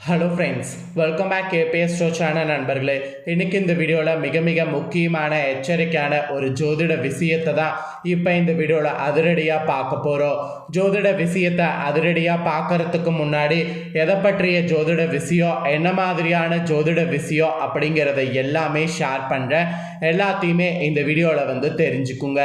Hello friends welcome back KBS ஷோச்சான நண்பர்களே. இன்றைக்கி இந்த வீடியோவில் மிக மிக முக்கியமான எச்சரிக்கையான ஒரு ஜோதிட விஷயத்தை தான் இப்போ இந்த வீடியோவில் அதிரடியாக பார்க்க போகிறோம் ஜோதிட விஷயத்தை அதிரடியாக பார்க்கறதுக்கு முன்னாடி எதை பற்றிய ஜோதிட விஷயம் என்ன மாதிரியான ஜோதிட விஷயம் அப்படிங்கிறத எல்லாமே ஷேர் பண்ணுறேன் எல்லாத்தையுமே இந்த வீடியோவில் வந்து தெரிஞ்சுக்குங்க.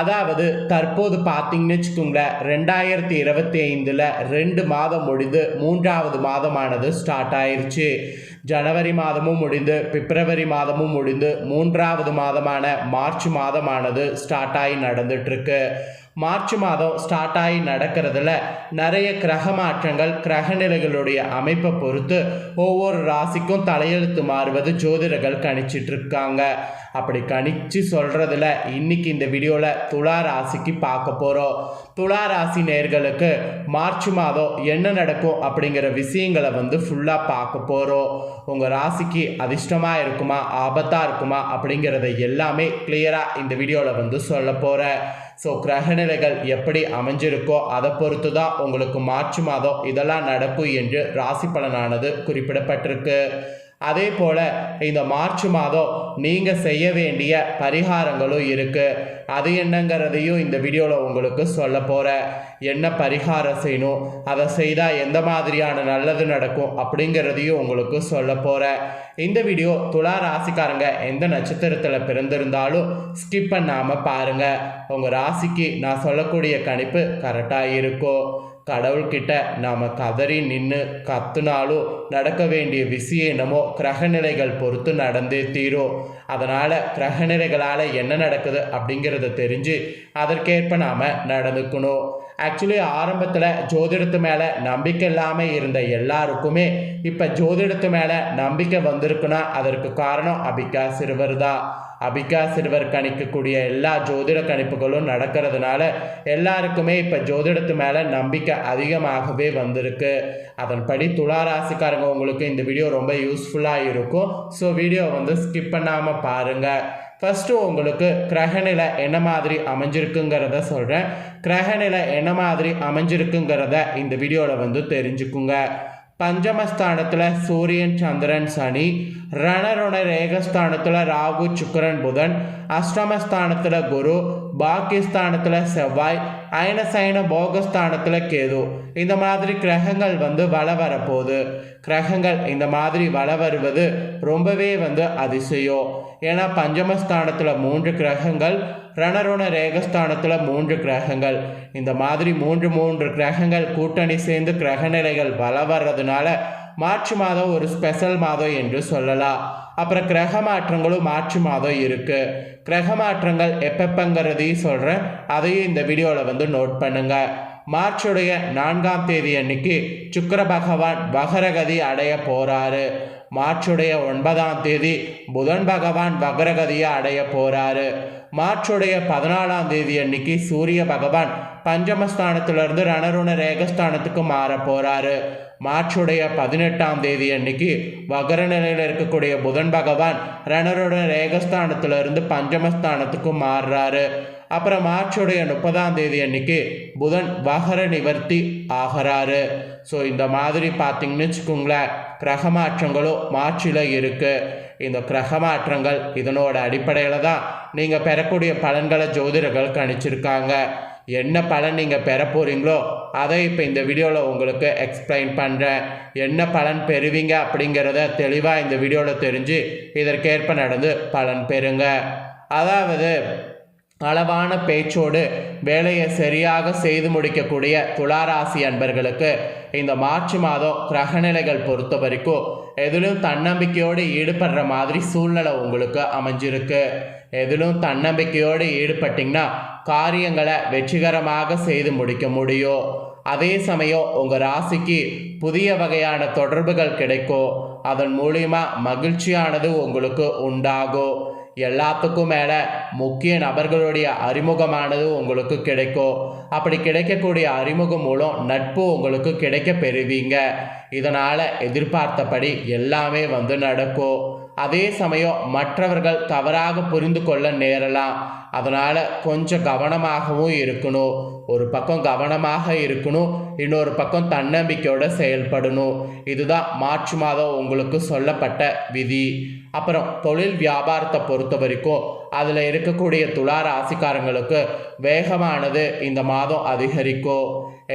அதாவது தற்போது பார்த்தீங்கன்னு வச்சுக்கோங்களேன் ரெண்டாயிரத்தி இருபத்தி ஐந்தில் ரெண்டு மாதம் முடிந்து மூன்றாவது மாதமானது ஸ்டார்ட் ஆயிடுச்சு ஜனவரி மாதமும் முடிந்து பிப்ரவரி மாதமும் முடிந்து மூன்றாவது மாதமான மார்ச் மாதமானது ஸ்டார்ட் ஆகி நடந்துட்டுருக்கு. மார்ச் மாதம் ஸ்டார்ட் ஆகி நடக்கிறதுல நிறைய கிரக மாற்றங்கள் கிரக நிலைகளுடைய அமைப்பை பொறுத்து ஒவ்வொரு ராசிக்கும் தலையெழுத்து மாறுவது ஜோதிடர்கள் கணிச்சிட்டு இருக்காங்க. அப்படி கணிச்சு சொல்கிறதுல இன்னைக்கு இந்த வீடியோவில் துலா ராசிக்கு பார்க்க போகிறோம் துலா ராசி நேர்களுக்கு மார்ச் மாதம் என்ன நடக்கும் அப்படிங்கிற விஷயங்களை வந்து ஃபுல்லாக பார்க்க போகிறோம் உங்கள் ராசிக்கு அதிர்ஷ்டமாக இருக்குமா ஆபத்தாக இருக்குமா அப்படிங்கிறத எல்லாமே கிளியராக இந்த வீடியோவில் வந்து சொல்ல போகிறேன் ஸோ கிரகநிலைகள் எப்படி அமைஞ்சிருக்கோ அதை பொறுத்து தான் உங்களுக்கு மார்ச் மாதம் இதெல்லாம் நடக்கும் என்று ராசி பலனானது குறிப்பிடப்பட்டிருக்கு. அதே போல் இந்த மார்ச் மாதம் நீங்கள் செய்ய வேண்டிய பரிகாரங்களும் இருக்குது அது என்னங்கிறதையும் இந்த வீடியோவில் உங்களுக்கு சொல்ல போகிறேன் என்ன பரிகாரம் செய்யணும் அதை செய்தால் எந்த மாதிரியான நல்லது நடக்கும் அப்படிங்கிறதையும் உங்களுக்கு சொல்ல போகிறேன் இந்த வீடியோ துலா ராசிக்காரங்க எந்த நட்சத்திரத்தில் பிறந்திருந்தாலும் ஸ்கிப் பண்ணாமல் பாருங்கள் உங்கள் ராசிக்கு நான் சொல்லக்கூடிய கணிப்பு கரெக்டாக இருக்கும். கடவுள்கிட்ட நாம் கதறி நின்று கத்துனாலும் நடக்க வேண்டிய விஷயம் என்னமோ கிரகநிலைகள் பொறுத்து நடந்தே தீரும். அதனால் கிரகநிலைகளால் என்ன நடக்குது அப்படிங்கிறத தெரிஞ்சு அதற்கேற்ப நாம் நடந்துக்கணும். ஆக்சுவலி ஆரம்பத்தில் ஜோதிடத்து மேலே நம்பிக்கை இல்லாமல் இருந்த எல்லாருக்குமே இப்போ ஜோதிடத்து மேலே நம்பிக்கை வந்திருக்குன்னா அதற்கு காரணம் அபிகா சிறுவர் தான். அபிகா சிறுவர் கணிக்கக்கூடிய எல்லா ஜோதிட கணிப்புகளும் நடக்கிறதுனால எல்லாருக்குமே இப்போ ஜோதிடத்து மேலே நம்பிக்கை அதிகமாகவே வந்திருக்கு. அதன்படி துலா ராசிக்காரங்க உங்களுக்கு இந்த வீடியோ ரொம்ப யூஸ்ஃபுல்லாக இருக்கும். ஸோ வீடியோ வந்து ஸ்கிப் பண்ணாமல் பாருங்கள் ஃபஸ்ட்டு உங்களுக்கு கிரகநிலை என்ன மாதிரி அமைஞ்சிருக்குங்கிறத சொல்கிறேன் கிரகநிலை என்ன மாதிரி அமைஞ்சிருக்குங்கிறத இந்த வீடியோவில் வந்து தெரிஞ்சுக்குங்க. பஞ்சமஸ்தானத்தில் சூரியன் சந்திரன் சனி ரணரோட ரேகஸ்தானத்தில் ராகு சுக்கரன் புதன் அஷ்டமஸ்தானத்தில் குரு பாக்கியஸ்தானத்தில் செவ்வாய் அயனசைன போகஸ்தானத்தில் கேது. இந்த மாதிரி கிரகங்கள் வந்து வள வரப்போகுது. கிரகங்கள் இந்த மாதிரி வள வருவது ரொம்பவே வந்து அதிசயம். ஏன்னா பஞ்சமஸ்தானத்தில் மூன்று கிரகங்கள் ரணருண ரேகஸ்தானத்தில் மூன்று கிரகங்கள். இந்த மாதிரி மூன்று மூன்று கிரகங்கள் கூட்டணி சேர்ந்து கிரகநிலைகள் வள வர்றதுனால மார்ச் மாதம் ஒரு ஸ்பெஷல் மாதம் என்று சொல்லலாம். அப்புறம் கிரக மாற்றங்களும் மார்ச் மாதம் இருக்குது கிரக மாற்றங்கள் எப்பப்பங்கிறதையும் சொல்கிறேன் அதையும் இந்த வீடியோவில் வந்து நோட் பண்ணுங்கள் மார்ச்சுடைய நான்காம் தேதி அன்னைக்கு சுக்கர பகவான் வகரகதி அடைய போகிறாரு மார்ச்சுடைய ஒன்பதாம் தேதி புதன் பகவான் வக்ரகதியை அடைய போகிறாரு மார்ச்சுடைய பதினாலாம் தேதி அன்னைக்கு சூரிய பகவான் பஞ்சமஸ்தானத்திலிருந்து ரணருண ரேகஸ்தானத்துக்கு மாற போகிறாரு மார்ச்சுடைய பதினெட்டாம் தேதி அன்னைக்கு வகர நிலையில் இருக்கக்கூடிய புதன் பகவான் ரணருண ரேகஸ்தானத்திலிருந்து பஞ்சமஸ்தானத்துக்கு மாறுறாரு. அப்புறம் மார்ச்சுடைய முப்பதாம் தேதி அன்னைக்கு புதன் வகர நிவர்த்தி ஆகிறாரு. ஸோ இந்த மாதிரி பார்த்தீங்கன்னு வச்சுக்கோங்களேன் கிரக மாற்றங்களும் மார்ச்சில் இருக்குது இந்த கிரக மாற்றங்கள் இதனோட அடிப்படையில் தான் நீங்கள் பெறக்கூடிய பலன்களை ஜோதிடர்கள் கணிச்சிருக்காங்க என்ன பலன் நீங்கள் பெற போகிறீங்களோ அதை இப்போ இந்த வீடியோவில் உங்களுக்கு எக்ஸ்பிளைன் பண்ணுறேன் என்ன பலன் பெறுவீங்க அப்படிங்கிறத தெளிவாக இந்த வீடியோவில் தெரிஞ்சு இதற்கேற்ப நடந்து பலன் பெறுங்க. அதாவது அளவான பேச்சோடு வேலையை சரியாக செய்து முடிக்கக்கூடிய துளாராசி அன்பர்களுக்கு இந்த மார்ச் மாதம் கிரகநிலைகள் பொறுத்த வரைக்கும் எதிலும் தன்னம்பிக்கையோடு ஈடுபடுற மாதிரி சூழ்நிலை உங்களுக்கு அமைஞ்சிருக்கு. எதிலும் தன்னம்பிக்கையோடு ஈடுபட்டிங்கன்னா காரியங்களை வெற்றிகரமாக செய்து முடிக்க முடியும். அதே சமயம் உங்கள் ராசிக்கு புதிய வகையான தொடர்புகள் கிடைக்கும். அதன் மூலிமா மகிழ்ச்சியானது உங்களுக்கு உண்டாகும். எல்லாத்துக்கும் மேலே முக்கிய நபர்களுடைய அறிமுகமானது உங்களுக்கு கிடைக்கும். அப்படி கிடைக்கக்கூடிய அறிமுகம் மூலம் நட்பு உங்களுக்கு கிடைக்க பெறுவீங்க. இதனால் எதிர்பார்த்தபடி எல்லாமே வந்து நடக்கும். அதே சமயம் மற்றவர்கள் தவறாக புரிந்து கொள்ள நேரலாம். அதனால் கொஞ்சம் கவனமாகவும் இருக்கணும். ஒரு பக்கம் கவனமாக இருக்கணும். இன்னொரு பக்கம் தன்னம்பிக்கையோடு செயல்படணும். இதுதான் மார்ச் மாதம் உங்களுக்கு சொல்லப்பட்ட விதி. அப்புறம் தொழில் வியாபாரத்தை பொறுத்த வரைக்கும் அதில் இருக்கக்கூடிய துலா ராசிக்காரங்களுக்கு வேகமானது இந்த மாதம் அதிகரிக்கும்.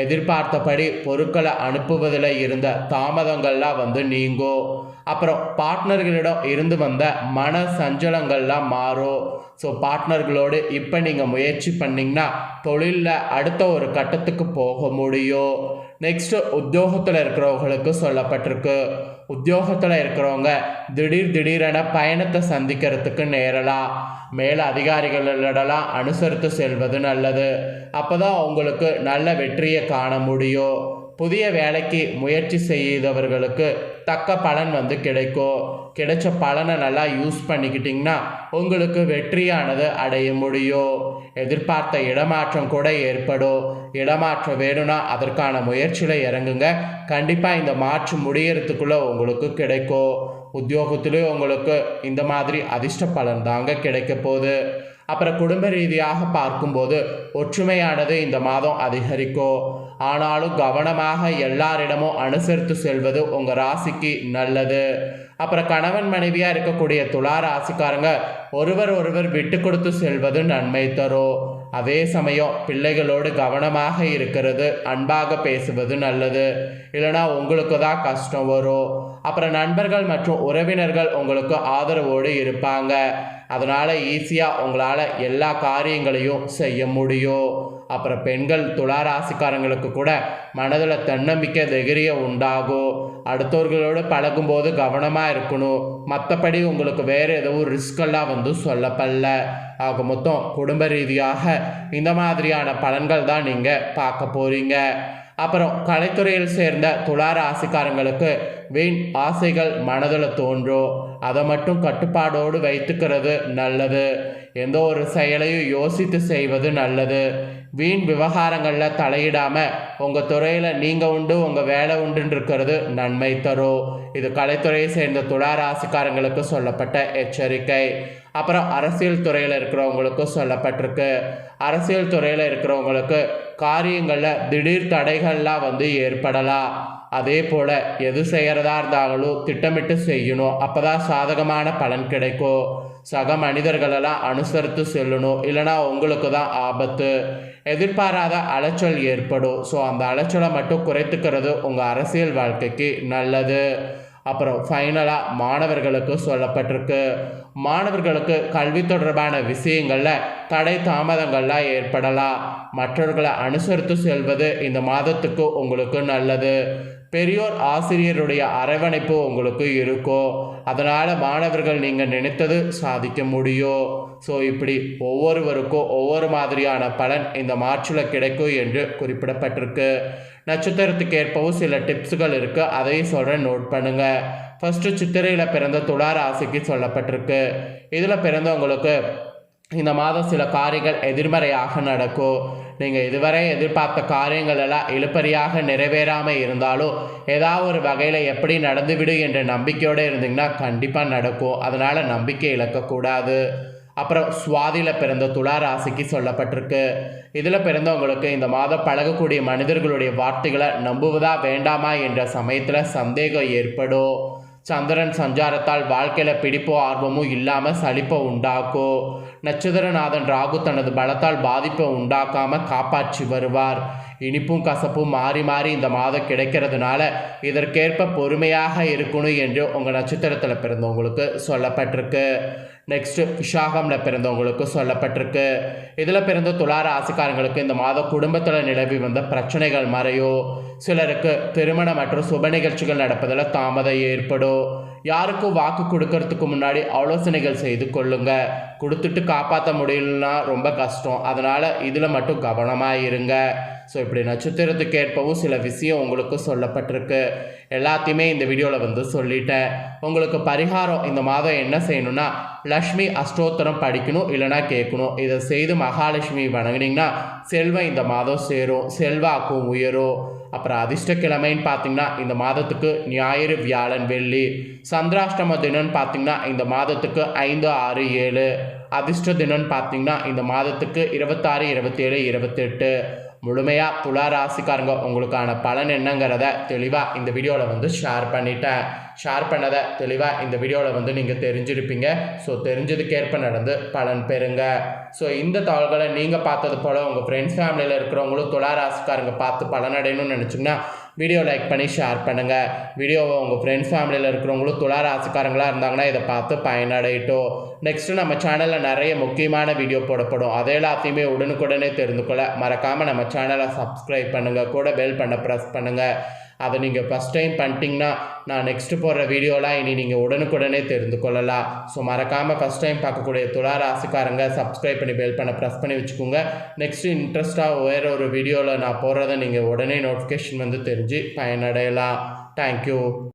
எதிர்பார்த்தபடி பொருட்களை அனுப்புவதில் இருந்த தாமதங்கள்லாம் வந்து நீங்கும். அப்புறம் பார்ட்னர்களிடம் இருந்து வந்த மன சஞ்சலங்கள்லாம் மாறும். ஸோ பார்ட்னர்களோடு இப்போ நீங்கள் முயற்சி பண்ணிங்கன்னா தொழிலில் அடுத்த ஒரு கட்டத்துக்கு போக முடியும். நெக்ஸ்ட்டு உத்தியோகத்தில் இருக்கிறவங்களுக்கு சொல்லப்பட்டிருக்கு. உத்தியோகத்தில் இருக்கிறவங்க திடீர் திடீரென பயணத்தை சந்திக்கிறதுக்கு நேரலாம். மேல அதிகாரிகளிடலாம் அனுசரித்து செல்வது நல்லது. அப்போ தான் அவங்களுக்கு நல்ல வெற்றியை காண முடியும். புதிய வேலைக்கு முயற்சி செய்தவர்களுக்கு தக்க பலன் வந்து கிடைக்கும் கிடைச்ச பலனை நல்லா யூஸ் பண்ணிக்கிட்டிங்கன்னா உங்களுக்கு வெற்றியானது அடைய முடியும் எதிர்பார்த்த இடமாற்றம் கூட ஏற்படும் இடமாற்றம் வேணும்னா அதற்கான முயற்சியில் இறங்குங்க. கண்டிப்பாக இந்த மாற்று முடியறதுக்குள்ளே உங்களுக்கு கிடைக்கும் உத்தியோகத்திலேயும் உங்களுக்கு இந்த மாதிரி அதிர்ஷ்ட பலன் தாங்க கிடைக்க போகுது. அப்புறம் குடும்ப ரீதியாக பார்க்கும்போது ஒற்றுமையானது இந்த மாதம் அதிகரிக்கும் ஆனாலும் கவனமாக எல்லாரிடமும் அனுசரித்து செல்வது உங்கள் ராசிக்கு நல்லது. அப்புறம் கணவன் மனைவியாக இருக்கக்கூடிய துலா ராசிக்காரங்க ஒருவர் ஒருவர் விட்டு கொடுத்து செல்வது நன்மை தரும் அதே சமயம் பிள்ளைகளோடு கவனமாக இருக்கிறது அன்பாக பேசுவது நல்லது. இல்லைனா உங்களுக்கு தான் கஷ்டம் வரும். அப்புறம் நண்பர்கள் மற்றும் உறவினர்கள் உங்களுக்கு ஆதரவோடு இருப்பாங்க. அதனால் ஈஸியாக உங்களால் எல்லா காரியங்களையும் செய்ய முடியும். அப்புறம் பெண்கள் துளாராசிக்காரங்களுக்கு கூட மனதில் தன்னம்பிக்கை தைரிய உண்டாகும். அடுத்தவர்களோடு பழகும்போது கவனமாக இருக்கணும். மற்றபடி உங்களுக்கு வேறு எதுவும் ரிஸ்கெல்லாம் வந்து சொல்லப்படல. ஆக மொத்தம் குடும்ப ரீதியாக இந்த மாதிரியான பலன்கள் தான் நீங்கள் பார்க்க போகிறீங்க அப்புறம் கலைத்துறையில் சேர்ந்த துலா ராசிக்காரங்களுக்கு வீண் ஆசைகள் மனதில் தோன்றும் அதை மட்டும் கட்டுப்பாடோடு வைத்துக்கிறது நல்லது. எந்த ஒரு செயலையும் யோசித்து செய்வது நல்லது. வீண் விவகாரங்களில் தலையிடாமல் உங்கள் துறையில் நீங்கள் உண்டு உங்கள் வேலை உண்டுன்னு இருக்கிறது நன்மை தரும் இது கலைத்துறையை சேர்ந்த துளாராசிக்காரங்களுக்கு சொல்லப்பட்ட எச்சரிக்கை. அப்புறம் அரசியல் துறையில் இருக்கிறவங்களுக்கு சொல்லப்பட்டிருக்கு. அரசியல் துறையில் இருக்கிறவங்களுக்கு காரியங்களில் திடீர் தடைகள்லாம் வந்து ஏற்படலாம். அதே போல் எது செய்கிறதா இருந்தாலும் திட்டமிட்டு செய்யணும். அப்போ தான் சாதகமான பலன் கிடைக்கும். சக மனிதர்களெல்லாம் அனுசரித்து செல்லணும். இல்லைனா உங்களுக்கு தான் ஆபத்து. எதிர்பாராத அலைச்சல் ஏற்படும். ஸோ அந்த அலைச்சலை மட்டும் குறைத்துக்கிறது உங்கள் அரசியல் வாழ்க்கைக்கு நல்லது. அப்புறம் ஃபைனலாக மாணவர்களுக்கு சொல்லப்பட்டிருக்கு. மாணவர்களுக்கு கல்வி தொடர்பான விஷயங்களில் தடை தாமதங்கள்லாம் ஏற்படலாம். மற்றவர்களை அனுசரித்து செல்வது இந்த மாதத்துக்கு உங்களுக்கு நல்லது. பெரியோர் ஆசிரியருடைய அரவணைப்பு உங்களுக்கு இருக்கும் அதனால் மாணவர்கள் நீங்கள் நினைத்தது சாதிக்க முடியும் ஸோ இப்படி ஒவ்வொருவருக்கும் ஒவ்வொரு மாதிரியான பலன் இந்த மார்ச்சில் கிடைக்கும் என்று குறிப்பிடப்பட்டிருக்கு. நட்சத்திரத்துக்கு ஏற்பவும் சில டிப்ஸுகள் இருக்குது அதையும் சொல்கிறேன் நோட் பண்ணுங்கள் ஃபஸ்ட்டு சித்திரையில் பிறந்த துளாராசிக்கு சொல்லப்பட்டிருக்கு. இதில் பிறந்தவங்களுக்கு இந்த மாதம் சில காரியங்கள் எதிர்மறையாக நடக்கும் நீங்கள் இதுவரை எதிர்பார்த்த காரியங்கள் எல்லாம் இழுப்பறியாக நிறைவேறாமல் இருந்தாலும் ஏதாவது ஒரு வகையில் எப்படி நடந்துவிடும் என்ற நம்பிக்கையோடு இருந்தீங்கன்னா கண்டிப்பாக நடக்கும் அதனால் நம்பிக்கை இழக்கக்கூடாது. அப்புறம் சுவாதியில் பிறந்த துலா ராசிக்கு சொல்லப்பட்டிருக்கு. இதில் பிறந்தவங்களுக்கு இந்த மாதம் பழகக்கூடிய மனிதர்களுடைய வார்த்தைகளை நம்புவதா வேண்டாமா என்ற சமயத்தில் சந்தேகம் ஏற்படும். சந்திரன் சஞ்சாரத்தால் வாழ்க்கையில் பிடிப்போ ஆர்வமும் இல்லாமல் சலிப்பை உண்டாக்கும் நட்சத்திரநாதன் ராகு தனது பலத்தால் பாதிப்பை உண்டாக்காமல் காப்பாற்றி வருவார். இனிப்பும் கசப்பும் மாறி மாறி இந்த மாதம் கிடைக்கிறதுனால இதற்கேற்ப பொறுமையாக இருக்கணும் என்று உங்கள் நட்சத்திரத்தில் பிறந்தவங்களுக்கு சொல்லப்பட்டிருக்கு. நெக்ஸ்ட்டு விஷாகமில் பிறந்தவங்களுக்கு சொல்லப்பட்டிருக்கு. இதில் பிறந்த துளார ஆசிக்காரங்களுக்கு இந்த மாதம் குடும்பத்தில் நிலவி வந்த பிரச்சனைகள் மறையோ. சிலருக்கு திருமணம் மற்றும் சுப நிகழ்ச்சிகள் நடப்பதில் தாமதம் ஏற்படும். யாருக்கும் வாக்கு கொடுக்கறதுக்கு முன்னாடி ஆலோசனைகள் செய்து கொள்ளுங்க. கொடுத்துட்டு காப்பாற்ற முடியலன்னா ரொம்ப கஷ்டம். அதனால் இதில் மட்டும் கவனமாக இருங்க. ஸோ இப்படி நட்சத்திரத்துக்கு ஏற்பவும் சில விஷயம் உங்களுக்கு சொல்லப்பட்டிருக்கு. எல்லாத்தையுமே இந்த வீடியோவில் வந்து சொல்லிட்டேன். உங்களுக்கு பரிகாரம் இந்த மாதம் என்ன செய்யணும்னா லக்ஷ்மி அஷ்டோத்தரம் படிக்கணும் இல்லைனா கேட்கணும். இதை செய்து மகாலட்சுமி வணங்கினீங்கன்னா செல்வம் இந்த மாதம் சேரும். செல்வாக்கும் உயரும். அப்புறம் அதிர்ஷ்டக்கிழமைன்னு பார்த்தீங்கன்னா இந்த மாதத்துக்கு ஞாயிறு வியாழன் வெள்ளி. சந்திராஷ்டம தினம்னு பார்த்தீங்கன்னா இந்த மாதத்துக்கு ஐந்து ஆறு ஏழு. அதிர்ஷ்ட தினம்னு பார்த்தீங்கன்னா இந்த மாதத்துக்கு இருபத்தாறு இருபத்தேழு இருபத்தெட்டு. முழுமையாக துலா ராசிக்காரங்க உங்களுக்கான பலன் என்னங்கிறத தெளிவாக இந்த வீடியோவில் வந்து ஷேர் பண்ணிட்டேன். ஷேர் பண்ணதை தெளிவாக இந்த வீடியோவில் வந்து நீங்கள் தெரிஞ்சிருப்பீங்க. ஸோ தெரிஞ்சதுக்கேற்ப நடந்து பலன் பெறுங்க. ஸோ இந்த தாள்களை நீங்கள் பார்த்தது போல் உங்கள் ஃப்ரெண்ட்ஸ் ஃபேமிலியில் இருக்கிறவங்களும் துலா ராசிக்காரங்க பார்த்து பலனடையணும்னு நினச்சிங்கன்னா வீடியோ லைக் பண்ணி ஷேர் பண்ணுங்கள் வீடியோவை உங்கள் ஃப்ரெண்ட்ஸ் ஃபேமிலியில் இருக்கிறவங்களும் துலா ராசிக்காரங்களாக இருந்தாங்கன்னா இதை பார்த்து பயனடையட்டும். நெக்ஸ்ட்டு நம்ம சேனலில் நிறைய முக்கியமான வீடியோ போடப்படும். அதை எல்லாத்தையுமே உடனுக்குடனே தெரிந்து கொள்ள மறக்காமல் நம்ம சேனலை சப்ஸ்கிரைப் பண்ணுங்கள் கூட பெல் பண்ண ப்ரெஸ் பண்ணுங்கள் அதை நீங்கள் ஃபஸ்ட் டைம் பண்ணிட்டீங்கன்னா நான் நெக்ஸ்ட்டு போடுற வீடியோலாம் இனி நீங்கள் உடனுக்குடனே தெரிந்து கொள்ளலாம். ஸோ மறக்காமல் ஃபஸ்ட் டைம் பார்க்கக்கூடிய துளா ராசிக்காரங்க சப்ஸ்கிரைப் பண்ணி பெல் பண்ண ப்ரெஸ் பண்ணி வச்சுக்கோங்க. நெக்ஸ்ட்டு இன்ட்ரெஸ்ட்டாக வேறு ஒரு வீடியோவில் நான் போடுறத நீங்கள் உடனே நோட்டிஃபிகேஷன் வந்து தெரிஞ்சு பயனடையலாம். தேங்க்யூ